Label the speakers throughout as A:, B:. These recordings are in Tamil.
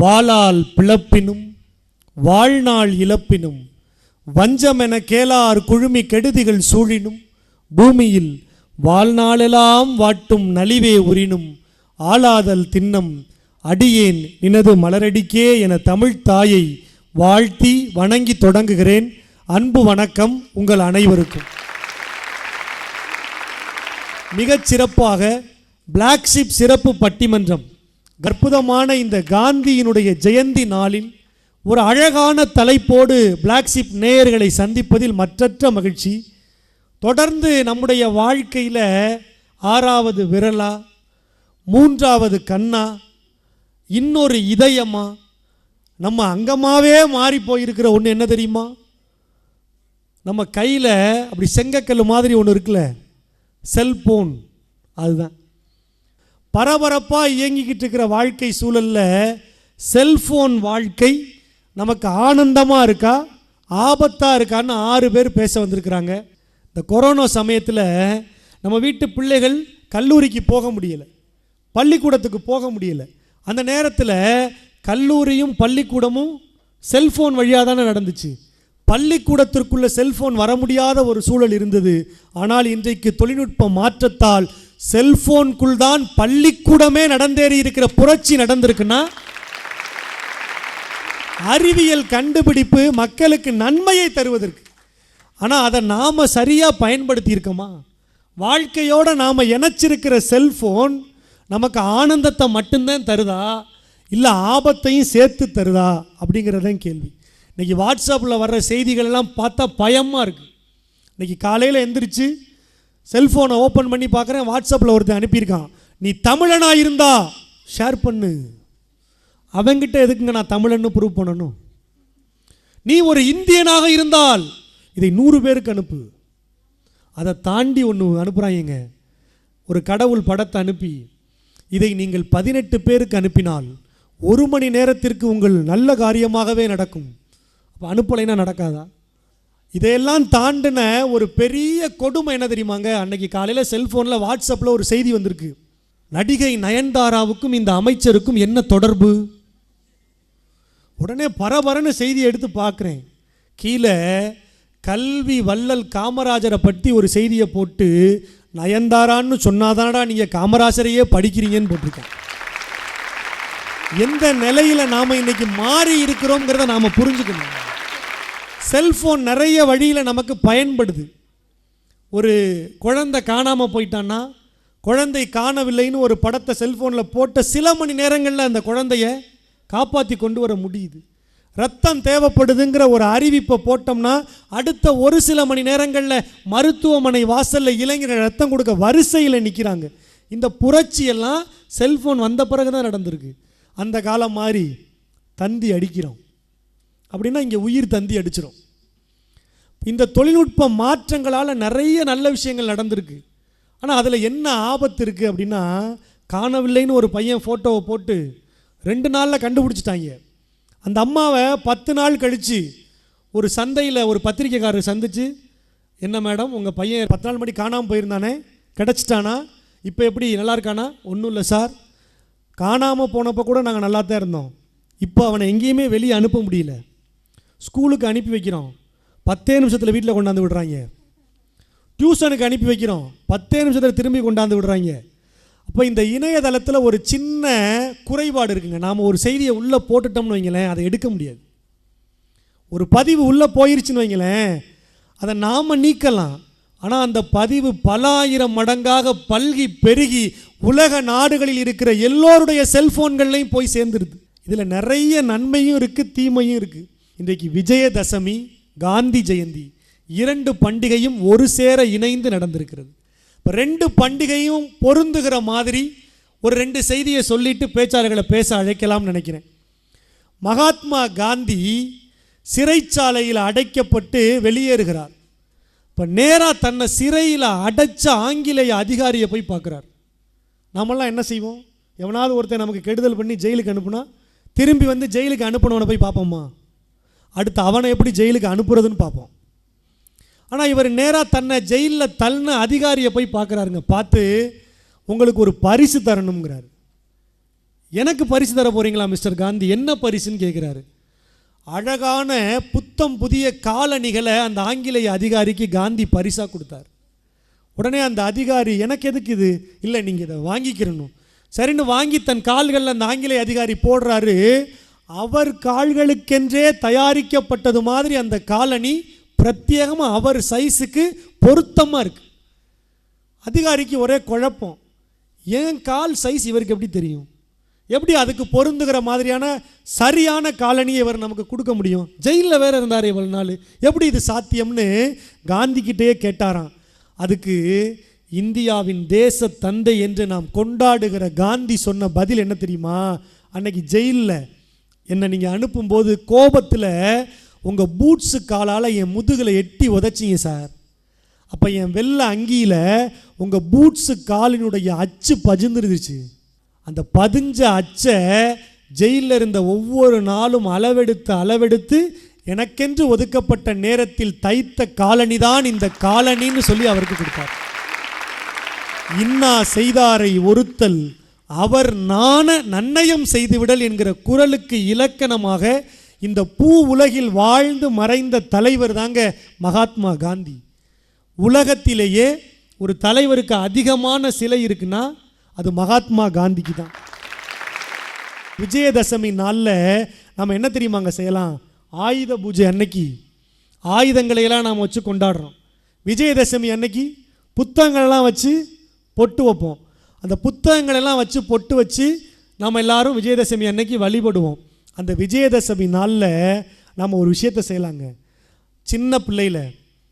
A: வாளால் பிளப்பினும் வாழ்நாள் இழப்பினும் வஞ்சமென கேளார் குழுமி கெடுதிகள் சூழினும் பூமியில் வாழ்நாளெல்லாம் வாட்டும் நலிவே உரினும் ஆளாதல் திண்ணம் அடியேன் நினது மலரடிக்கே என தமிழ் தாயை வாழ்த்தி வணங்கி தொடங்குகிறேன். அன்பு வணக்கம் உங்கள் அனைவருக்கும். மிகச் சிறப்பாக பிளாக் ஷிப் சிறப்பு பட்டிமன்றம். அற்புதமான இந்த காந்தியினுடைய ஜெயந்தி நாளில் ஒரு அழகான தலைப்போடு பிளாக்ஷிப் நேயர்களை சந்திப்பதில் மற்றற்ற மகிழ்ச்சி. தொடர்ந்து நம்முடைய வாழ்க்கையில் ஆறாவது விரலா மூன்றாவது கண்ணா இன்னொரு இதயமா நம்ம அங்கமாகவே மாறி போயிருக்கிற ஒன்று என்ன தெரியுமா? நம்ம கையில் அப்படி செங்கக்கல் மாதிரி ஒன்று இருக்குல்ல செல்ஃபோன் அதுதான். பரபரப்பாக இயங்கிக்கிட்டு இருக்கிற வாழ்க்கை சூழலில் செல்ஃபோன் வாழ்க்கை நமக்கு ஆனந்தமாக இருக்கா? ஆபத்தாக இருக்கான்னு ஆறு பேர் பேச வந்திருக்கிறாங்க. இந்த கொரோனா சமயத்தில் நம்ம வீட்டு பிள்ளைகள் கல்லூரிக்கு போக முடியலை. பள்ளிக்கூடத்துக்கு போக முடியல. அந்த நேரத்தில் கல்லூரியும் பள்ளிக்கூடமும் செல்ஃபோன் வழியாக தானே நடந்துச்சு. பள்ளிக்கூடத்திற்குள்ளே செல்ஃபோன் வர முடியாத ஒரு சூழல் இருந்தது. ஆனால் இன்றைக்கு தொழில்நுட்ப மாற்றத்தால் செல்போனுக்குள் தான் பள்ளிக்கூடமே நடந்தேறி இருக்கிற புரட்சி நடந்திருக்குன்னா அறிவியல் கண்டுபிடிப்பு மக்களுக்கு நன்மையை தருவதற்கு. ஆனால் அதை நாம் சரியாக பயன்படுத்தியிருக்கோமா? வாழ்க்கையோடு நாம் இணைச்சிருக்கிற செல்ஃபோன் நமக்கு ஆனந்தத்தை மட்டும்தான் தருதா? இல்லை ஆபத்தையும் சேர்த்து தருதா? அப்படிங்கிறதான் கேள்வி. இன்றைக்கி வாட்ஸ்அப்பில் வர்ற செய்திகள் எல்லாம் பார்த்தா பயமாக இருக்குது இன்னைக்கு காலையில் எந்திரிச்சு செல்ஃபோனை ஓப்பன் பண்ணி பார்க்குறேன் வாட்ஸ்அப்பில் ஒருத்தன் அனுப்பியிருக்கான். நீ தமிழனா இருந்தா ஷேர் பண்ணு. அவங்கிட்ட எதுக்குங்க நான் தமிழன்னு ப்ரூவ் பண்ணணும்? நீ ஒரு இந்தியனாக இருந்தால் இதை நூறு பேருக்கு அனுப்பு. அதை தாண்டி ஒன்று அனுப்புகிறாங்க ஒரு கடவுள் படத்தை அனுப்பி இதை நீங்கள் பதினெட்டு பேருக்கு அனுப்பினால் ஒரு மணி நேரத்திற்கு உங்கள் நல்ல காரியமாகவே நடக்கும். அப்போ அனுப்பலைன்னா நடக்காதா? இதையெல்லாம் தாண்டின ஒரு பெரிய கொடுமை என்ன தெரியுமாங்க? அன்னைக்கு காலையில் செல்ஃபோனில் வாட்ஸ்அப்பில் ஒரு செய்தி வந்திருக்கு. நடிகை நயன்தாராவுக்கும் இந்த அமைச்சருக்கும் என்ன தொடர்பு? உடனே பரபரன்னு செய்தி எடுத்து பார்க்குறேன். கீழே கல்வி வள்ளல் காமராஜரை பற்றி ஒரு செய்தியை போட்டு நயன்தாரான்னு சொன்னாதானடா நீங்கள் காமராஜரையே படிக்கிறீங்கன்னு போட்டிருக்கேன். எந்த நிலையில் நாம் இன்னைக்கு மாறி இருக்கிறோங்கிறத நாம் புரிஞ்சுக்கணும். செல்ஃபோன் நிறைய வழியில் நமக்கு பயன்படுது. ஒரு குழந்தை காணாமல் போயிட்டான்னா குழந்தை காணவில்லைன்னு ஒரு படத்தை செல்ஃபோனில் போட்ட சில மணி நேரங்களில் அந்த குழந்தைய காப்பாற்றி கொண்டு வர முடியுது. ரத்தம் தேவைப்படுதுங்கிற ஒரு அறிவிப்பை போட்டோம்னா அடுத்த ஒரு சில மணி நேரங்களில் மருத்துவமனை வாசலில் இளைஞர்கள் ரத்தம் கொடுக்க வரிசையில் நிற்கிறாங்க இந்த புரட்சியெல்லாம் செல்ஃபோன் வந்த பிறகு தான் நடந்திருக்கு. அந்த காலம் மாதிரி தந்தி அடிக்கிறோம். அப்படின்னா இங்கே உயிர் தந்தி அடிச்சிடும் இந்த தொழில்நுட்ப மாற்றங்களால் நிறைய நல்ல விஷயங்கள் நடந்திருக்கு. ஆனால் அதில் என்ன ஆபத்து இருக்குது அப்படின்னா காணவில்லைன்னு ஒரு பையன் ஃபோட்டோவை போட்டு ரெண்டு நாளில் கண்டுபிடிச்சிட்டாங்க. அந்த அம்மாவை பத்து நாள் கழித்து ஒரு சந்தையில் ஒரு பத்திரிக்கைக்காரர் சந்தித்து என்ன மேடம் உங்கள் பையன் பத்து நாள் மணி காணாமல் போயிருந்தானே? கிடச்சிட்டானா? இப்போ எப்படி நல்லா இருக்கானா? ஒன்றும் இல்லை சார். காணாமல் போனப்போ கூட நாங்கள் நல்லா தான் இருந்தோம். இப்போ அவனை எங்கேயுமே வெளியே அனுப்ப முடியல. ஸ்கூலுக்கு அனுப்பி வைக்கிறோம். பத்தே நிமிஷத்தில் வீட்டில் கொண்டாந்து விடுறாங்க. டியூஷனுக்கு அனுப்பி வைக்கிறோம். பத்தே நிமிஷத்தில் திரும்பி கொண்டாந்து விடுறாங்க. அப்போ இந்த இணையதளத்தில் ஒரு சின்ன குறைபாடு இருக்குங்க. நாம் ஒரு செய்தியை உள்ளே போட்டுட்டோம்னு வைங்களேன் அதை எடுக்க முடியாது. ஒரு பதிவு உள்ளே போயிருச்சுன்னு வைங்களேன் அதை நாம் நீக்கலாம். ஆனால் அந்த பதிவு பல ஆயிரம் மடங்காக பல்கி பெருகி உலக நாடுகளில் இருக்கிற எல்லோருடைய செல்ஃபோன்கள்லையும் போய் சேர்ந்துருது. இதில் நிறைய நன்மையும் இருக்குது தீமையும் இருக்குது இன்றைக்கு விஜயதசமி காந்தி ஜெயந்தி இரண்டு பண்டிகையும் ஒரு சேர இணைந்து நடந்திருக்கிறது. இப்போ ரெண்டு பண்டிகையும் பொருந்துகிற மாதிரி ஒரு ரெண்டு செய்தியை சொல்லிட்டு பேச்சாளர்களை பேச அழைக்கலாம்னு நினைக்கிறேன். மகாத்மா காந்தி சிறைச்சாலையில் அடைக்கப்பட்டு வெளியேறுகிறார். இப்போ நேராக தன்னை சிறையில் அடைச்ச ஆங்கிலேய அதிகாரியை போய் பார்க்குறார். நாமெல்லாம் என்ன செய்வோம்? எவனாவது ஒருத்தன் நமக்கு கெடுதல் பண்ணி ஜெயிலுக்கு அனுப்புனா திரும்பி வந்து ஜெயிலுக்கு அனுப்பினவனை போய் பார்ப்போம்மா அடுத்து அவனை எப்படி ஜெயிலுக்கு அனுப்புறதுன்னு பார்ப்போம். ஆனால் இவர் நேராக தன்னை ஜெயிலில் தள்ளின அதிகாரியை போய் பார்க்குறாருங்க. பார்த்து உங்களுக்கு ஒரு பரிசு தரணுங்கிறார் எனக்கு பரிசு தர போகிறீங்களா மிஸ்டர் காந்தி? என்ன பரிசுன்னு கேட்குறாரு. அழகான புத்தம் புதிய காலணிகளை அந்த ஆங்கிலேய அதிகாரிக்கு காந்தி பரிசாக கொடுத்தார். உடனே அந்த அதிகாரி எனக்கு எதுக்கு இது? இல்லை நீங்கள் இதை வாங்கிக்கிறணும். சரின்னு வாங்கி தன் கால்களில் அந்த ஆங்கிலேய அதிகாரி போடுறாரு. அவர் கால்களுக்கென்றே தயாரிக்கப்பட்டது மாதிரி அந்த காலனி பிரத்யேகமாக அவர் சைஸுக்கு பொருத்தமாக இருக்கு. அதிகாரிக்கு ஒரே குழப்பம். ஏன் கால் சைஸ் இவருக்கு எப்படி தெரியும்? எப்படி அதுக்கு பொருந்துகிற மாதிரியான சரியான காலனியை இவர் நமக்கு கொடுக்க முடியும்? ஜெயிலில் வேறு இருந்தார் இவ்வளோ நாள். எப்படி இது சாத்தியம்னு காந்திக்கிட்டே கேட்டாராம். அதுக்கு இந்தியாவின் தேச தந்தை என்று நாம் கொண்டாடுகிற காந்தி சொன்ன பதில் என்ன தெரியுமா? அன்னைக்கு ஜெயிலில் என்னை நீங்கள் அனுப்பும்போது கோபத்தில் உங்கள் பூட்ஸு காலால் என் முதுகில் எட்டி உதச்சிங்க சார் அப்போ என் வெள்ளை அங்கியில் உங்கள் பூட்ஸு காலினுடைய அச்சு பதிந்துருந்துச்சு. அந்த பதிஞ்ச அச்சை ஜெயிலில் இருந்த ஒவ்வொரு நாளும் அளவெடுத்து அளவெடுத்து எனக்கென்று ஒதுக்கப்பட்ட நேரத்தில் தைத்த காலனி தான் இந்த காலனின்னு சொல்லி அவருக்கு கொடுத்தார். இன்னா செய்தாரை ஒருத்தல் அவர் நாண நன்னயம் செய்துவிடல் என்கிற குரலுக்கு இலக்கணமாக இந்த பூ உலகில் வாழ்ந்து மறைந்த தலைவர் தாங்க மகாத்மா காந்தி. உலகத்திலேயே ஒரு தலைவருக்கு அதிகமான சிலை இருக்குன்னா அது மகாத்மா காந்திக்கு தான். விஜயதசமி நாளில் நம்ம என்ன தெரியுமாங்க செய்யலாம்? ஆயுத பூஜை அன்னைக்கு. ஆயுதங்களையெல்லாம் நாம் வச்சு கொண்டாடுறோம். விஜயதசமி அன்னைக்கு புத்தகங்களெல்லாம் வச்சு பொட்டு வைப்போம். அந்த புத்தகங்களெல்லாம் வச்சு பொட்டு வச்சு நம்ம எல்லாரும் விஜயதசமி அன்னைக்கு வழிபடுவோம். அந்த விஜயதசமி நாளில் நம்ம ஒரு விஷயத்தை செய்யலாங்க. சின்ன பிள்ளையில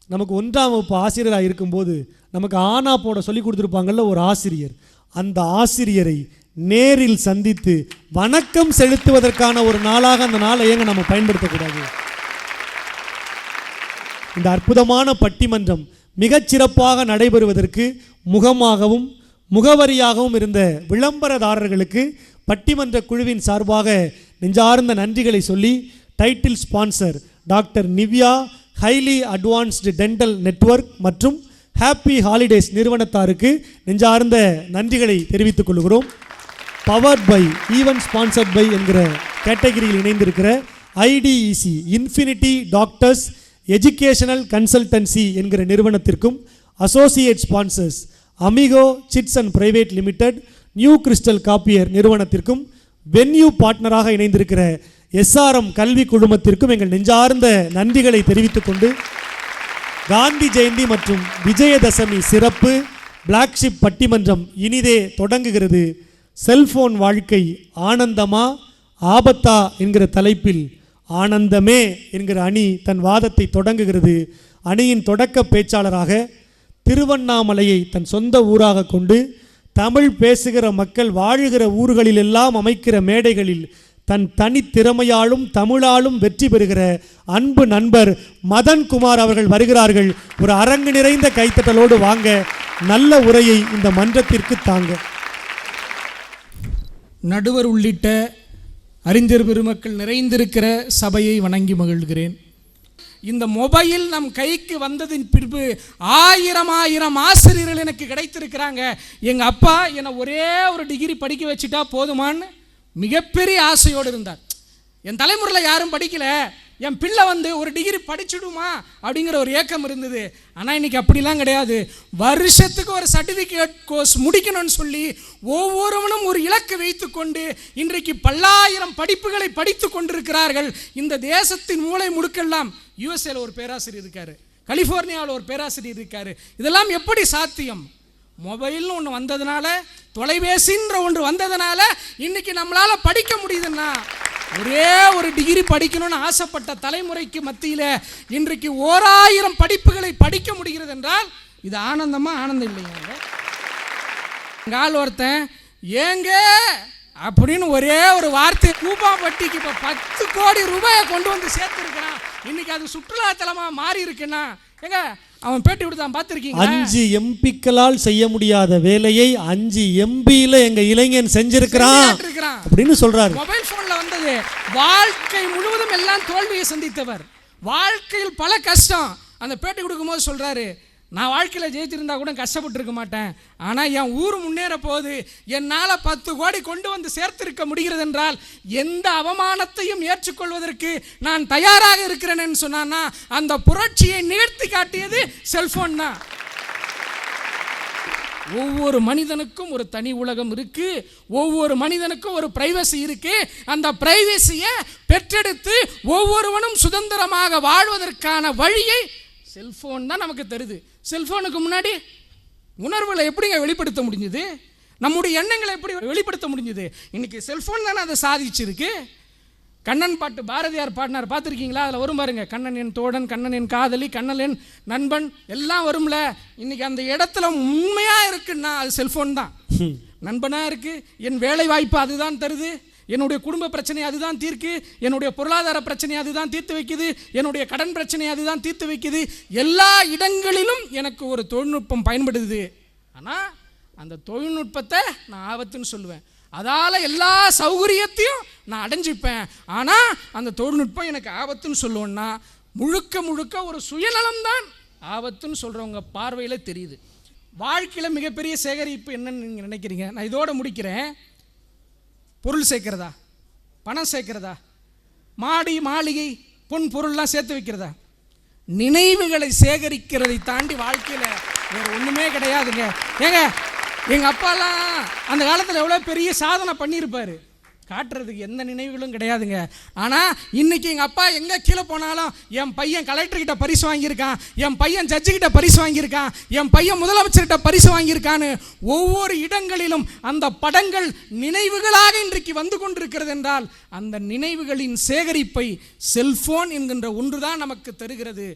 A: நமக்கு ஒன்றாம் வகுப்பு ஆசிரியராக இருக்கும்போது நமக்கு ஆனா போட சொல்லி கொடுத்துருப்பாங்கல்ல ஒரு ஆசிரியர். அந்த ஆசிரியரை நேரில் சந்தித்து வணக்கம் செலுத்துவதற்கான ஒரு நாளாக அந்த நாளை ஏங்க நம்ம பயன்படுத்தக்கூடாது இந்த அற்புதமான பட்டிமன்றம் மிகச்சிறப்பாக நடைபெறுவதற்கு முகமாகவும் முகவரியாகவும் இருந்த விளம்பரதாரர்களுக்கு பட்டிமன்ற குழுவின் சார்பாக நெஞ்சார்ந்த நன்றிகளை சொல்லி title sponsor doctor Nivya highly advanced dental network மற்றும் ஹாப்பி ஹாலிடேஸ் நிறுவனத்தாருக்கு நெஞ்சார்ந்த நன்றிகளை தெரிவித்துக் கொள்கிறோம். Powered by even sponsored by என்கிற கேட்டகரியில் இணைந்திருக்கிற ITEC infinity doctors educational consultancy என்கிற நிறுவனத்திற்கும் associate sponsors Amigo Chits and private limited new crystal copier நிறுவனத்திற்கும் வென்யூ பார்ட்னராக இணைந்திருக்கிற எஸ்ஆர்எம் கல்வி குழுமத்திற்கும் எங்கள் நெஞ்சார்ந்த நன்றிகளை தெரிவித்துக் கொண்டு காந்தி ஜெயந்தி மற்றும் விஜயதசமி சிறப்பு பிளாக்ஷிப் பட்டிமன்றம் இனிதே தொடங்குகிறது. செல்போன் வாழ்க்கை ஆனந்தமா ஆபத்தா என்கிற தலைப்பில் ஆனந்தமே என்கிற அணி தன் வாதத்தை தொடங்குகிறது. அணியின் தொடக்க பேச்சாளராக திருவண்ணாமலையை தன் சொந்த ஊராக கொண்டு தமிழ் பேசுகிற மக்கள் வாழுகிற ஊர்களிலெல்லாம் அமைக்கிற மேடைகளில் தன் தனித்திறமையாலும் தமிழாலும் வெற்றி பெறுகிற அன்பு நண்பர் மதன்குமார் அவர்கள் வருகிறார்கள். ஒரு அரங்கு நிறைந்த கைத்தட்டலோடு வாங்க நல்ல உரையை இந்த மன்றத்திற்கு தாங்க.
B: நடுவர் உள்ளிட்ட அறிஞர் பெருமக்கள் நிறைந்திருக்கிற சபையை வணங்கி மகிழ்கிறேன். இந்த மொபைல் நம் கைக்கு வந்ததின் பின்பு ஆயிரம் ஆயிரம் ஆசிரியர்கள் எனக்கு கிடைத்திருக்கிறாங்க. எங்கள் அப்பா என்னை ஒரே ஒரு டிகிரி படிக்க வச்சுட்டா போதுமான்னு மிகப்பெரிய ஆசையோடு இருந்தார். என் தலைமுறையில் யாரும் படிக்கலை. என் பிள்ளை வந்து ஒரு டிகிரி படிச்சுடுமா அப்படிங்கிற ஒரு ஏக்கம் இருந்தது. ஆனால் இன்றைக்கி அப்படிலாம் கிடையாது. வருஷத்துக்கு ஒரு சர்டிஃபிகேட் கோர்ஸ் முடிக்கணும்னு சொல்லி ஒவ்வொருவனும் ஒரு இலக்கு வைத்துக்கொண்டு இன்றைக்கு பல்லாயிரம் படிப்புகளை படித்து கொண்டிருக்கிறார்கள். இந்த தேசத்தின் மூளை முடுக்கெல்லாம் யூஎஸ்ஏல ஒரு பேராசிரியர் இருக்காரு. கலிஃபோர்னியாவில் ஒரு பேராசிரியர் இருக்காரு. இதெல்லாம் எப்படி சாத்தியம்? மொபைல்னு ஒன்று வந்ததுனால தொலைபேசின்ற ஒன்று வந்ததுனால இன்னைக்கு நம்மளால் படிக்க முடியுதுன்னா ஒரே ஒரு டிகிரி படிக்கணும்னு ஆசைப்பட்ட தலைமுறைக்கு மத்தியில் இன்றைக்கு ஓராயிரம் படிப்புகளை படிக்க முடிகிறது என்றால் இது ஆனந்தமா ஆனந்தம் இல்லையாங்க கால் ஆள் ஒருத்தன் ஏங்க? அப்படின்னு ஒரே ஒரு வார்த்தை கூப்பா பட்டிக்கு இப்போ பத்து கோடி ரூபாயை கொண்டு வந்து சேர்த்துருக்கிறான். இன்னைக்கு அது சுற்றுலாத்தலமா மாறி இருக்குன்னா ஏங்க அவன் பேட்டி விடுதான் பார்த்துருக்கீங்க
A: அஞ்சு எம்பிக்களால் செய்ய முடியாத வேலையை அஞ்சு எம்பியில எங்க இளைஞன் செஞ்சிருக்கிறான் அப்படின்னு சொல்றாரு.
B: மொபைல் போன்ல வந்தது வாழ்க்கை முழுவதும் எல்லாம் தோல்வியை சந்தித்தவர். வாழ்க்கையில் பல கஷ்டம். அந்த பேட்டி கொடுக்கும்போது சொல்றாரு நான் வாழ்க்கையில் ஜெயிச்சிருந்தா கூட கஷ்டப்பட்டு இருக்க மாட்டேன். ஆனால் என் ஊர் முன்னேற போகுது என்னால் பத்து கோடி கொண்டு வந்து சேர்த்திருக்க முடிகிறது என்றால் எந்த அவமானத்தையும் ஏற்றுக்கொள்வதற்கு நான் தயாராக இருக்கிறேன்னு சொன்னான்னா அந்த புரட்சியை நிகழ்த்தி காட்டியது செல்ஃபோன் தான். ஒவ்வொரு மனிதனுக்கும் ஒரு தனி உலகம் இருக்கு. ஒவ்வொரு மனிதனுக்கும் ஒரு பிரைவசி இருக்கு. அந்த பிரைவசியை பெற்றெடுத்து ஒவ்வொருவனும் சுதந்திரமாக வாழ்வதற்கான வழியை செல்போன் தான் நமக்கு தருது. செல்போனுக்கு முன்னாடி உணர்வுகளை எப்படிங்க வெளிப்படுத்த முடிஞ்சுது? நம்முடைய எண்ணங்களை எப்படி வெளிப்படுத்த முடிஞ்சுது? இன்னைக்கு செல்போன் தானே அதை சாதிச்சிருக்கு. கண்ணன் பாட்டு பாரதியார் பாடினார். பார்த்துருக்கீங்களா? அதில் வரும் பாருங்க. கண்ணன் என் தோழன் கண்ணன் என் காதலி கண்ணன் என் நண்பன் எல்லாம் வரும்ல. இன்னைக்கு அந்த இடத்துல உண்மையாக இருக்குன்னா அது செல்போன் தான். நண்பனாக இருக்கு. என் வேலை வாய்ப்பு அதுதான் தருது. என்னுடைய குடும்ப பிரச்சனை அதுதான் தீர்க்கு என்னுடைய பொருளாதார பிரச்சனை அதுதான் தீர்த்து வைக்குது என்னுடைய கடன் பிரச்சனை அதுதான் தீர்த்து வைக்குது எல்லா இடங்களிலும் எனக்கு ஒரு தொழில்நுட்பம் பயன்படுது. ஆனால் அந்த தொழில்நுட்பத்தை நான் ஆபத்துன்னு சொல்லுவேன். அதால் எல்லா சௌகரியத்தையும் நான் அடைஞ்சிப்பேன். ஆனால் அந்த தொழில்நுட்பம் எனக்கு ஆபத்துன்னு சொல்லுவோன்னா முழுக்க முழுக்க ஒரு சுயநலம் தான் ஆபத்துன்னு சொல்கிறவங்க பார்வையில் தெரியுது. வாழ்க்கையில் மிகப்பெரிய சேகரிப்பு என்னன்னு நீங்கள் நினைக்கிறீங்க? நான் இதோட முடிக்கிறேன். பொருள் சேர்க்கிறதா? பணம் சேர்க்கிறதா? மாடி மாளிகை பொன் பொருள்லாம் சேர்த்து வைக்கிறதா? நினைவுகளை சேகரிக்கிறதை தாண்டி வாழ்க்கையில் வேற ஒன்றுமே கிடையாதுங்க. ஏங்க எங்கள் அப்பாலாம் அந்த காலத்தில் எவ்வளோ பெரிய சாதனை பண்ணியிருப்பாரு. காட்டுறதுக்கு எந்த நினைவுகளும் கிடையாதுங்க. ஆனால் இன்னைக்கு எங்கள் அப்பா எங்கே கீழே போனாலும் என் பையன் கலெக்டர்கிட்ட பரிசு வாங்கியிருக்கான் என் பையன் ஜட்ஜுக்கிட்ட பரிசு வாங்கியிருக்கான் என் பையன் முதலமைச்சர்கிட்ட பரிசு வாங்கியிருக்கான்னு ஒவ்வொரு இடங்களிலும் அந்த படங்கள் நினைவுகளாக இன்றைக்கு வந்து கொண்டிருக்கிறது என்றால் அந்த நினைவுகளின் சேகரிப்பை செல்போன் என்கின்ற ஒன்று தான் நமக்கு தருகிறது.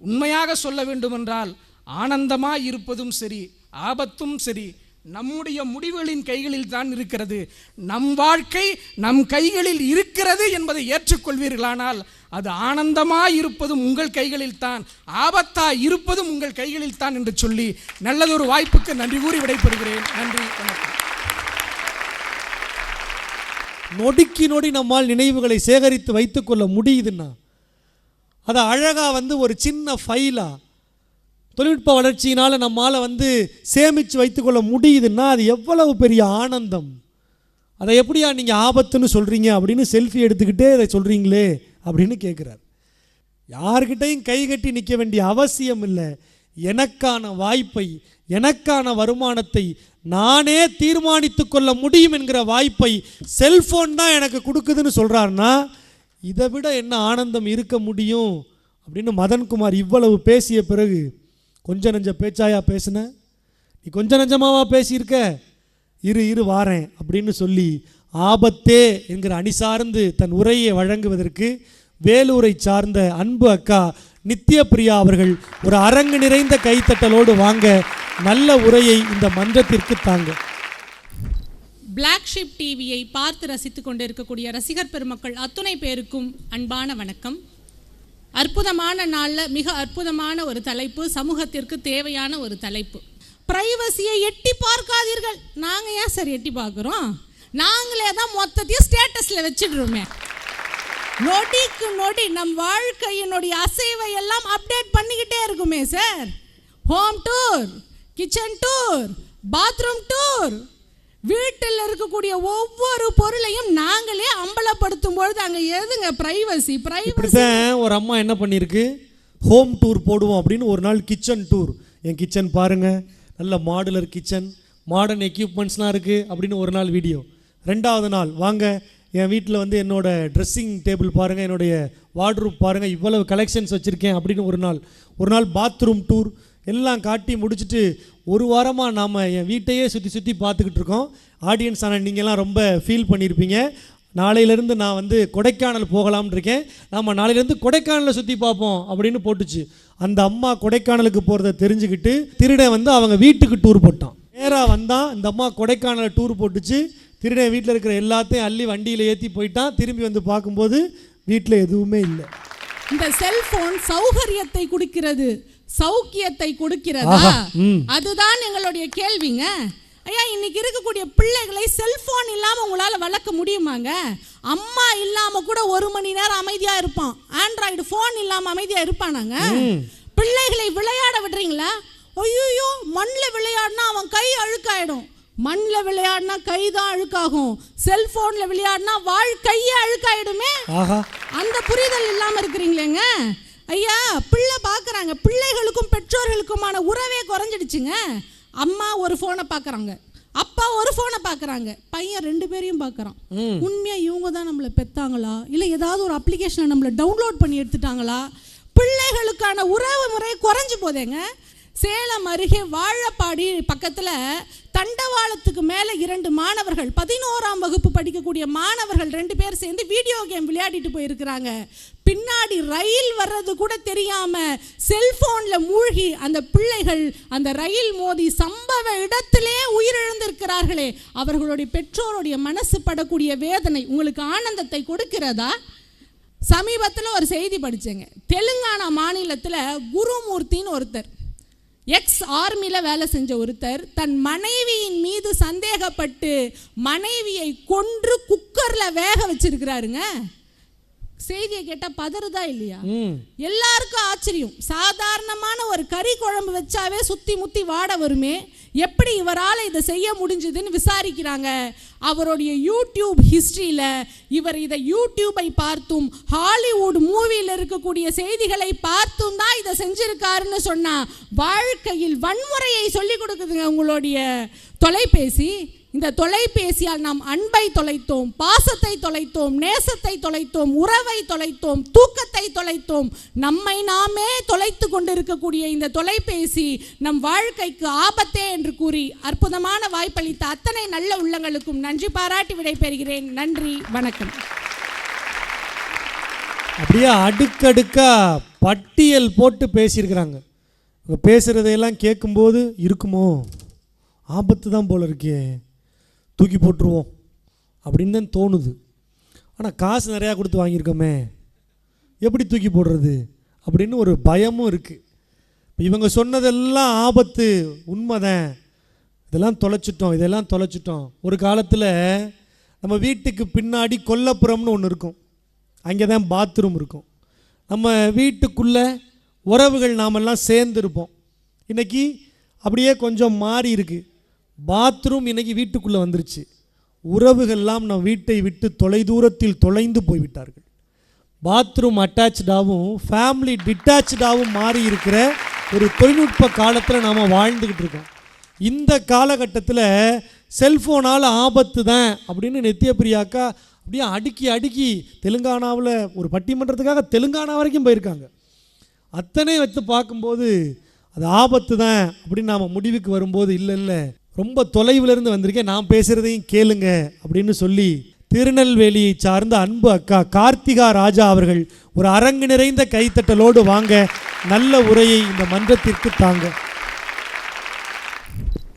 B: உண்மையாக சொல்ல வேண்டுமென்றால் ஆனந்தமாக இருப்பதும் சரி ஆபத்தும் சரி நம்முடைய முடிவுகளின் கைகளில் தான் இருக்கிறது. நம் வாழ்க்கை நம் கைகளில் இருக்கிறது என்பதை ஏற்றுக்கொள்வீர்களானால் அது ஆனந்தமாய் இருப்பதும் உங்கள் கைகளில் தான் ஆபத்தாய் இருப்பதும் உங்கள் கைகளில் தான் என்று சொல்லி நல்லதொரு வாய்ப்புக்கு நன்றி கூறி விடைபெறுகிறேன். நன்றி வணக்கம்.
A: நொடிக்கு நொடி நம்மால் நினைவுகளை சேகரித்து வைத்துக்கொள்ள முடியுதுன்னா அதை அழகாக வந்து ஒரு சின்ன ஃபைலாக தொழில்நுட்ப வளர்ச்சியினால் நம்மால் வந்து சேமித்து வைத்துக்கொள்ள முடியுதுன்னா அது எவ்வளவு பெரிய ஆனந்தம்? அதை எப்படியா நீங்கள் ஆபத்துன்னு சொல்கிறீங்க அப்படின்னு செல்ஃபி எடுத்துக்கிட்டே அதை சொல்கிறீங்களே அப்படின்னு கேட்குறார் யார்கிட்டையும் கை கட்டி நிற்க வேண்டிய அவசியம் இல்லை. எனக்கான வாய்ப்பை எனக்கான வருமானத்தை நானே தீர்மானித்து கொள்ள முடியும் என்கிற வாய்ப்பை செல்ஃபோன் தான் எனக்கு கொடுக்குதுன்னு சொல்கிறாருன்னா இதை விட என்ன ஆனந்தம் இருக்க முடியும் அப்படின்னு மதன்குமார் இவ்வளவு பேசிய பிறகு கொஞ்ச நஞ்ச பேச்சாயா பேசுன? நீ கொஞ்ச நஞ்சமாவா பேசியிருக்க? இரு இரு வாரேன் அப்படின்னு சொல்லி ஆபத்தே என்கிற அணி சார்ந்து தன் உரையை வழங்குவதற்கு வேலூரை சார்ந்த அன்பு அக்கா நித்யபிரியா அவர்கள் ஒரு அரங்கு நிறைந்த கைத்தட்டலோடு வாங்க நல்ல உரையை இந்த மன்றத்திற்கு தாங்க.
C: பிளாக் ஷிப் டிவியை பார்த்து ரசித்துக் கொண்டிருக்கக்கூடிய ரசிகர் பெருமக்கள் அத்துணை பேருக்கும் அன்பான வணக்கம். அற்புதமான நாளில் மிக அற்புதமான ஒரு தலைப்பு சமூகத்திற்கு தேவையான ஒரு தலைப்பு. ப்ரைவசியை எட்டி பார்க்காதீர்கள். நாங்கள் ஏன் சார் எட்டி பார்க்குறோம்? நாங்களே தான் மொத்தத்தையும் ஸ்டேட்டஸில் வச்சிடுறோமே. நொடிக்கு நொடி நம் வாழ்க்கையினுடைய அசைவை எல்லாம் அப்டேட் பண்ணிக்கிட்டே இருக்குமே sir. Home tour kitchen tour bathroom tour வீட்டில் இருக்கக்கூடிய ஒவ்வொரு பொருளையும் நாங்களே அம்பலப்படுத்தும் பொழுது அங்கே எதுங்க? பிரைவசி பிரைவசி
A: ஒரு அம்மா என்ன பண்ணியிருக்கு? ஹோம் டூர் போடுவோம் அப்படின்னு ஒரு நாள் கிச்சன் டூர் என் கிச்சன் பாருங்க. நல்ல மாடுலர் கிச்சன் மாடர்ன் எக்யூப்மெண்ட்ஸ்லாம் இருக்குது அப்படின்னு ஒரு நாள் வீடியோ ரெண்டாவது நாள் வாங்க. என் வீட்டில் வந்து என்னோட ட்ரெஸ்ஸிங் டேபிள் பாருங்கள் என்னுடைய வார்ட்ரூப் பாருங்கள் இவ்வளவு கலெக்ஷன்ஸ் வச்சுருக்கேன் அப்படின்னு ஒரு நாள். ஒரு நாள் பாத்ரூம் டூர் எல்லாம் காட்டி முடிச்சுட்டு ஒரு வாரமாக நாம் என் வீட்டையே சுற்றி சுற்றி பார்த்துக்கிட்டு இருக்கோம். ஆடியன்ஸ் ஆனால் நீங்கள்லாம் ரொம்ப ஃபீல் பண்ணியிருப்பீங்க நாளையிலேருந்து நான் வந்து கொடைக்கானல் போகலாம்னு இருக்கேன். நாம் நாளையிலேருந்து கொடைக்கானலை சுற்றி பார்ப்போம் அப்படின்னு போட்டுச்சு. அந்த அம்மா கொடைக்கானலுக்கு போகிறத தெரிஞ்சுக்கிட்டு திருடன் வந்து அவங்க வீட்டுக்கு டூர் போட்டான். நேராக வந்தான் இந்த அம்மா கொடைக்கானலை டூர் போட்டுச்சு. திருடன் வீட்டில் இருக்கிற எல்லாத்தையும் அள்ளி வண்டியில் ஏற்றி போயிட்டான். திரும்பி வந்து பார்க்கும்போது வீட்டில் எதுவுமே இல்லை.
C: இந்த செல்ஃபோன் சௌகரியத்தை கொடுக்கிறது. சௌக்கியத்தை கொடுக்கிறதா. அதுதான் எங்களுடைய கேள்விங்க. ஐயா இன்னைக்கு இருக்கக்கூடிய பிள்ளைகளை செல்போன் இல்லாம உங்களால வளர்க்க முடியுமாங்க? அம்மா இல்லாம கூட ஒரு மணி நேரம் அமைதியா இருப்பான். ஆண்ட்ராய்டு ஃபோன் இல்லாம அமைதியா இருப்பானாங்க? பிள்ளைகளை விளையாட விடுறீங்களா? ஐயோ மண்ணில் விளையாடினா அவன் கை அழுக்காயிடும். மண்ணில் விளையாடினா கை தான் அழுக்காகும் செல்போனில் விளையாடினா வாழ் கையே அழுக்காயிடுமே அந்த புரிதல் இல்லாமல் இருக்கிறீங்களேங்க. ஐயா பிள்ளை பார்க்குறாங்க பிள்ளைகளுக்கும் பெற்றோர்களுக்குமான உறவே குறைஞ்சிடுச்சுங்க. அம்மா ஒரு ஃபோனை பார்க்குறாங்க அப்பா ஒரு ஃபோனை பார்க்குறாங்க பையன் ரெண்டு பேரையும் பார்க்குறான் உண்மையாக இவங்க தான் நம்மளை பெத்தாங்களா? இல்லை ஏதாவது ஒரு அப்ளிகேஷனை நம்மளை டவுன்லோட் பண்ணி எடுத்துட்டாங்களா? பிள்ளைகளுக்கான உறவு முறை குறைஞ்சு போதேங்க. சேலம் அருகே வாழப்பாடி பக்கத்தில் தண்டவாளத்துக்கு மேலே இரண்டு மாணவர்கள் பதினோராம் வகுப்பு படிக்கக்கூடிய மாணவர்கள் ரெண்டு பேர் சேர்ந்து வீடியோ கேம் விளையாடிட்டு போயிருக்கிறாங்க. பின்னாடி ரயில் வர்றது கூட தெரியாம செல்ஃபோனில் மூழ்கி அந்த பிள்ளைகள் அந்த ரயில் மோதி சம்பவ இடத்திலே உயிரிழந்திருக்கிறார்களே. அவர்களுடைய பெற்றோருடைய மனசு படக்கூடிய வேதனை உங்களுக்கு ஆனந்தத்தை கொடுக்கிறதா? சமீபத்தில் ஒரு செய்தி படித்தேங்க தெலுங்கானா மாநிலத்தில் குருமூர்த்தின்னு ஒருத்தர். எக்ஸ் ஆர்மியில் வேலை செஞ்ச ஒருத்தர் தன் மனைவியின் மீது சந்தேகப்பட்டு மனைவியை கொன்று குக்கரில் வேக வச்சிருக்கிறாருங்க. செய்தியை கேட்டால் பதறுதா இல்லையா? எல்லாருக்கும் ஆச்சரியம். சாதாரணமான ஒரு கறி குழம்பு வச்சாவே சுத்தி முத்தி வாட வருமே. எப்படி இவரால் இதை செய்ய முடிஞ்சதுன்னு விசாரிக்கிறாங்க. அவருடைய யூடியூப் ஹிஸ்ட்ரியில் இவர் இதை யூடியூபை பார்த்தும் ஹாலிவுட் மூவியில் இருக்கக்கூடிய செய்திகளை பார்த்தும் தான் இதை செஞ்சிருக்காருன்னு சொன்னால் வாழ்க்கையில் வன்முறையை சொல்லி கொடுக்குதுங்க உங்களுடைய தொலைபேசி. இந்த தொலைபேசியால் நாம் அன்பை தொலைத்தோம் பாசத்தை தொலைத்தோம் நேசத்தை தொலைத்தோம் உறவை தொலைத்தோம் தூக்கத்தை தொலைத்தோம். நம்மை நாமே தொலைத்து கொண்டிருக்கக்கூடிய இந்த தொலைபேசி நம் வாழ்க்கைக்கு ஆபத்தே என்று கூறி அற்புதமான வாய்ப்பளித்த அத்தனை நல்ல உள்ளங்களுக்கும் நன்றி பாராட்டி விடைபெறுகிறேன். நன்றி வணக்கம்.
A: அப்படியே அடுக்கடுக்கா பட்டியல் போட்டு பேசியிருக்கிறாங்க. பேசுகிறதையெல்லாம் கேட்கும்போது இருக்குமோ? ஆபத்து தான் போல இருக்கே. தூக்கி போட்டுருவோம் அப்படின்னு தான் தோணுது. ஆனால் காசு நிறையா கொடுத்து வாங்கியிருக்கோமே. எப்படி தூக்கி போடுறது? அப்படின்னு ஒரு பயமும் இருக்குது இப்போ இவங்க சொன்னதெல்லாம் ஆபத்து உண்மை தான் இதெல்லாம் தொலைச்சிட்டோம் இதெல்லாம் தொலைச்சிட்டோம். ஒரு காலத்தில் நம்ம வீட்டுக்கு பின்னாடி கொல்லப்புறம்னு ஒன்று இருக்கும். அங்கே தான் பாத்ரூம் இருக்கும். நம்ம வீட்டுக்குள்ளே உறவுகள் நாமெல்லாம் சேர்ந்துருப்போம். இன்றைக்கி அப்படியே கொஞ்சம் மாறி இருக்குது பாத்ரூம் இன்றைக்கி வீட்டுக்குள்ளே வந்துருச்சு. உறவுகள்லாம் நம் வீட்டை விட்டு தொலைதூரத்தில் தொலைந்து போய்விட்டார்கள். பாத்ரூம் அட்டாச்சாகவும் ஃபேமிலி டிட்டாச்சாகவும் மாறி இருக்கிற ஒரு தொழில்நுட்ப காலத்தில் நாம் வாழ்ந்துக்கிட்டு இருக்கோம். இந்த காலகட்டத்தில் செல்ஃபோனால் ஆபத்து தான் அப்படின்னு நித்ய பிரியாக்கா அப்படியே அடுக்கி அடுக்கி தெலுங்கானாவில் ஒரு பட்டிமன்றத்துக்காக தெலுங்கானா வரைக்கும் போயிருக்காங்க. அத்தனை வச்சு பார்க்கும்போது அது ஆபத்து தான் அப்படின்னு நாம் முடிவுக்கு வரும்போது இல்லை இல்லை. ரொம்ப தொலைவிலிருந்து வந்திருக்கேன். நான் பேசுகிறதையும் கேளுங்க அப்படின்னு சொல்லி திருநெல்வேலியை சார்ந்த அன்பு அக்கா கார்த்திகா ராஜா அவர்கள் ஒரு அரங்கு நிறைந்த கைத்தட்டலோடு வாங்க நல்ல உரையை இந்த மன்றத்திற்கு தாங்க.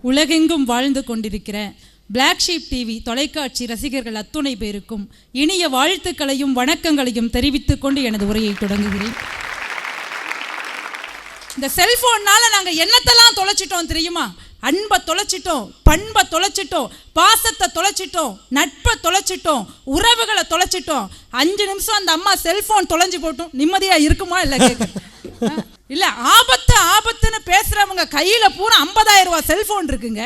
D: உலகெங்கும் வாழ்ந்து கொண்டிருக்கிற பிளாக் ஷீப் டிவி தொலைக்காட்சி ரசிகர்கள் அத்துணை பேருக்கும் இனிய வாழ்த்துக்களையும் வணக்கங்களையும் தெரிவித்துக் கொண்டு எனது உரையை தொடங்குகிறேன். இந்த செல்போன்னால நாங்கள் என்னத்தெல்லாம் தொலைச்சிட்டோம் தெரியுமா? அன்பை தொலைச்சிட்டோம் பண்பை தொலைச்சிட்டோம் பாசத்தை தொலைச்சிட்டோம் நட்பை தொலைச்சிட்டோம் உறவுகளை தொலைச்சிட்டோம். அஞ்சு நிமிஷம் அந்த அம்மா செல்போன் தொலைஞ்சு போட்டும். நிம்மதியா இருக்குமா இல்ல கேட்க இல்ல ஆபத்து ஆபத்துன்னு பேசுறவங்க கையில பூரா ஐம்பதாயிரம் ரூபாய் செல்போன் இருக்குங்க.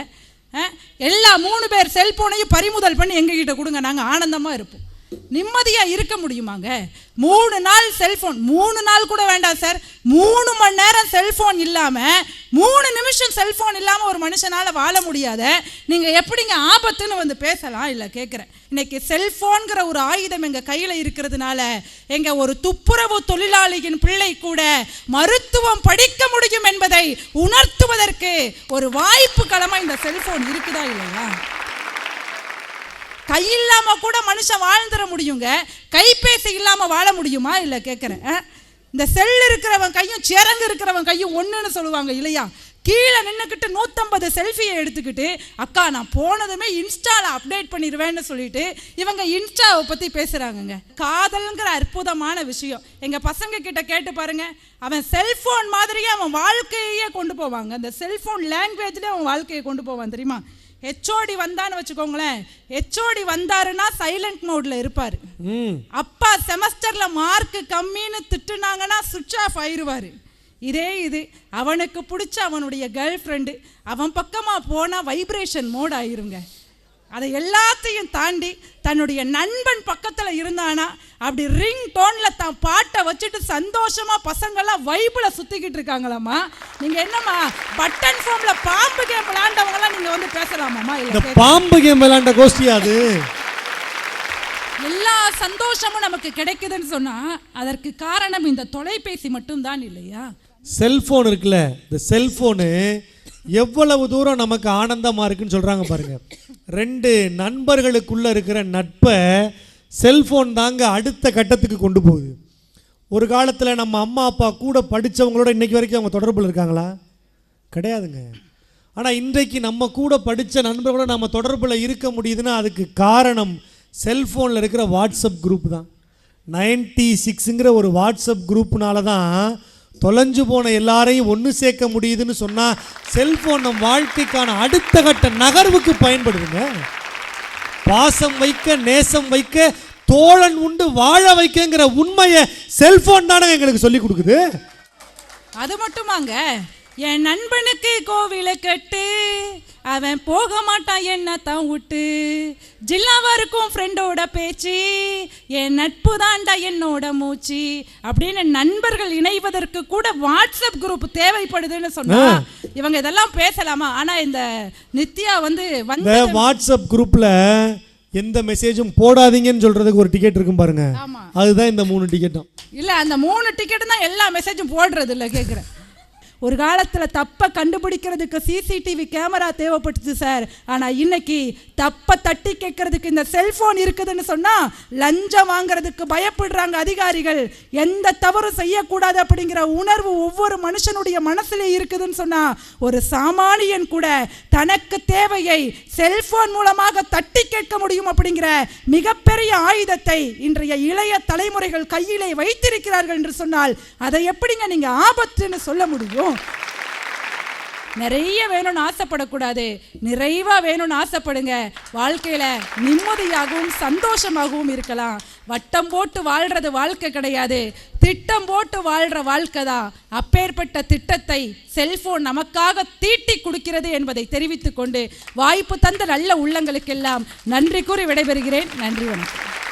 D: எல்லா மூணு பேர் செல்போனையும் பறிமுதல் பண்ணி எங்ககிட்ட கொடுங்க. நாங்க ஆனந்தமா இருப்போம். நிம்மதியா இருக்க முடியுமாங்க? மூணு நாள் செல்போன். மூணு நாள் கூட வேண்டாம் சார். மூணு மணி நேரம் செல்போன் இல்லாம மூணு நிமிஷம் செல்போன் இல்லாம ஒரு மனுஷனால வாழ முடியாத நீங்க எப்படிங்க ஆபத்துன்னு வந்து பேசலாம்? இல்ல கேட்குறேன் இன்னைக்கு செல்போன்கிற ஒரு ஆயுதம் எங்க கையில இருக்கிறதுனால எங்க ஒரு துப்புரவு தொழிலாளியின் பிள்ளை கூட மருத்துவம் படிக்க முடியும் என்பதை உணர்த்துவதற்கு ஒரு வாய்ப்பு கடமை இந்த செல்போன் இருக்குதா இல்லையா? கை இல்லாமல் கூட மனுஷன் வாழ்ந்துட முடியுங்க? கைபேசி இல்லாமல் வாழ முடியுமா? இல்லை கேட்குறேன் இந்த செல் இருக்கிறவன் கையும் சிறங்கு இருக்கிறவன் கையும் ஒன்றுன்னு சொல்லுவாங்க இல்லையா? கீழே நின்றுக்கிட்டு நூற்றம்பது செல்ஃபியை எடுத்துக்கிட்டு அக்கா நான் போனதுமே இன்ஸ்டாவில் அப்டேட் பண்ணிடுவேன்னு சொல்லிட்டு இவங்க இன்ஸ்டாவை பற்றி பேசுகிறாங்கங்க காதல்ங்கிற அற்புதமான விஷயம். எங்கள் பசங்க கிட்ட கேட்டு பாருங்க. அவன் செல்ஃபோன் மாதிரியே அவன் வாழ்க்கையே கொண்டு போவாங்க. அந்த செல்ஃபோன் லாங்குவேஜ்லேயே அவன் வாழ்க்கையை கொண்டு போவான் தெரியுமா? ஹெச்ஓடி வந்தான்னு வச்சுக்கோங்களேன். ஹெச்ஓடி வந்தாருன்னா சைலண்ட் மோட்ல இருப்பார். அப்பா செமஸ்டர்ல மார்க் கம்மின்னு திட்டுனாங்கன்னா சுவிட்ச் ஆஃப் ஆயிருவாரு. இதே இது. அவனுக்கு பிடிச்ச அவனுடைய கேர்ள் ஃப்ரெண்டு அவன் பக்கமாக போனால் வைப்ரேஷன் மோட் ஆயிருங்க. அதை எல்லாத்தையும் தாண்டி தன்னுடைய நண்பன் பக்கத்தில் இருந்தானா அப்படி ரிங் டோனில் தான் பாட்டை வச்சுட்டு சந்தோஷமாக பசங்கள்லாம் வைபில் சுற்றிக்கிட்டு இருக்காங்களாம்மா? நீங்கள் என்னம்மா பட்டன் ஃபோனில் பாம்பு கேம் விளாண்டவங்கலாம் நீங்கள் வந்து பேசலாமாம்மா?
A: இந்த பாம்பு கேம் விளையாண்ட கோஷ்டியா அது
D: எல்லா சந்தோஷமும் நமக்கு கிடைக்குதுன்னு சொன்னா அதற்கு காரணம் இந்த தொலைபேசி மட்டும்தான் இல்லையா?
A: செல்போன் இருக்குல்ல இந்த செல்போனு எவ்வளவு தூரம் நமக்கு ஆனந்தமாக இருக்குன்னு சொல்கிறாங்க பாருங்கள் ரெண்டு நண்பர்களுக்குள்ளே இருக்கிற நட்பை செல்ஃபோன் தாங்க அடுத்த கட்டத்துக்கு கொண்டு போகுது. ஒரு காலத்தில் நம்ம அம்மா அப்பா கூட படித்தவங்களோட இன்றைக்கி வரைக்கும் அவங்க தொடர்பில் இருக்காங்களா? கிடையாதுங்க. ஆனால் இன்றைக்கு நம்ம கூட படித்த நண்பர்களோட நம்ம தொடர்பில் இருக்க முடியுதுன்னா அதுக்கு காரணம் செல்ஃபோனில் இருக்கிற வாட்ஸ்அப் குரூப் தான். நைன்டி சிக்ஸுங்கிற ஒரு வாட்ஸ்அப் குரூப்னால தான் தொலைஞ்சு போன எல்லாரையும் ஒன்று சேர்க்க முடியுதுன்னு சொன்னால் செல்ஃபோன் நம் வாழ்க்கைக்கான அடுத்த கட்ட நகர்வுக்கு பயன்படுதுங்க. பாசம் வைக்க நேசம் வைக்க தோழன் உண்டு வாழ வைக்கங்கிற உண்மையை செல்ஃபோன் தானே எங்களுக்கு சொல்லி கொடுக்குது.
D: அது மட்டுமாங்க. என் நண்பனுக்கு கோவிலை கட்டு. அவன் போக மாட்டான் என்ன தான் விட்டு. ஜில்லாவா இருக்கும் ஃப்ரெண்டோட பேச்சு. என் நட்பு தாண்டா என்னோட மூச்சு. அப்படின்னு நண்பர்கள் இணைவதற்கு கூட வாட்ஸ்அப் குரூப் தேவைப்படுதுன்னு சொன்னா இவங்க இதெல்லாம் பேசலாமா? ஆனா இந்த நித்யா வந்து வந்து
A: வாட்ஸ்அப் குரூப்ல எந்த மெசேஜும் போடாதீங்கன்னு சொல்றதுக்கு ஒரு டிக்கெட் இருக்கும் பாருங்க.
D: ஆமா.
A: அதுதான் இந்த மூணு டிக்கெட்டும்
D: இல்ல அந்த மூணு டிக்கெட் தான் எல்லா மெசேஜும் போடுறது இல்ல கேக்குறேன். ஒரு காலத்தில் தப்பை கண்டுபிடிக்கிறதுக்கு சிசிடிவி கேமரா தேவைப்பட்டுச்சு சார் ஆனால் இன்னைக்கு தப்பை தட்டி கேட்கறதுக்கு இந்த செல்ஃபோன் இருக்குதுன்னு சொன்னால் லஞ்சம் வாங்குறதுக்கு பயப்படுறாங்க அதிகாரிகள். எந்த தவறும் செய்யக்கூடாது அப்படிங்கிற உணர்வு ஒவ்வொரு மனுஷனுடைய மனசுல இருக்குதுன்னு சொன்னால் ஒரு சாமானியன் கூட தனக்கு தேவையை செல்ஃபோன் மூலமாக தட்டி கேட்க முடியும் அப்படிங்கிற மிகப்பெரிய ஆயுதத்தை இன்றைய இளைய தலைமுறைகள் கையிலே வைத்திருக்கிறார்கள் என்று சொன்னால் அதை எப்படிங்க நீங்கள் ஆபத்துன்னு சொல்ல முடியும்? நிறைய வேணும்னு ஆசைப்படக்கூடாது. நிறைவா வேணும்னு ஆசைப்படுங்க. வாழ்க்கையில நிம்மதியாகவும் சந்தோஷமாகவும் இருக்கலாம். வட்டம் போட்டு வாழ்றது வாழ்க்கை கிடையாது. திட்டம் போட்டு வாழ்கிற வாழ்க்கை தான். அப்பேற்பட்ட திட்டத்தை செல்போன் நமக்காக தீட்டி கொடுக்கிறது என்பதை தெரிவித்துக்கொண்டு வாய்ப்பு தந்த நல்ல உள்ளங்களுக்கெல்லாம் நன்றி கூறி விடைபெறுகிறேன். நன்றி வணக்கம்.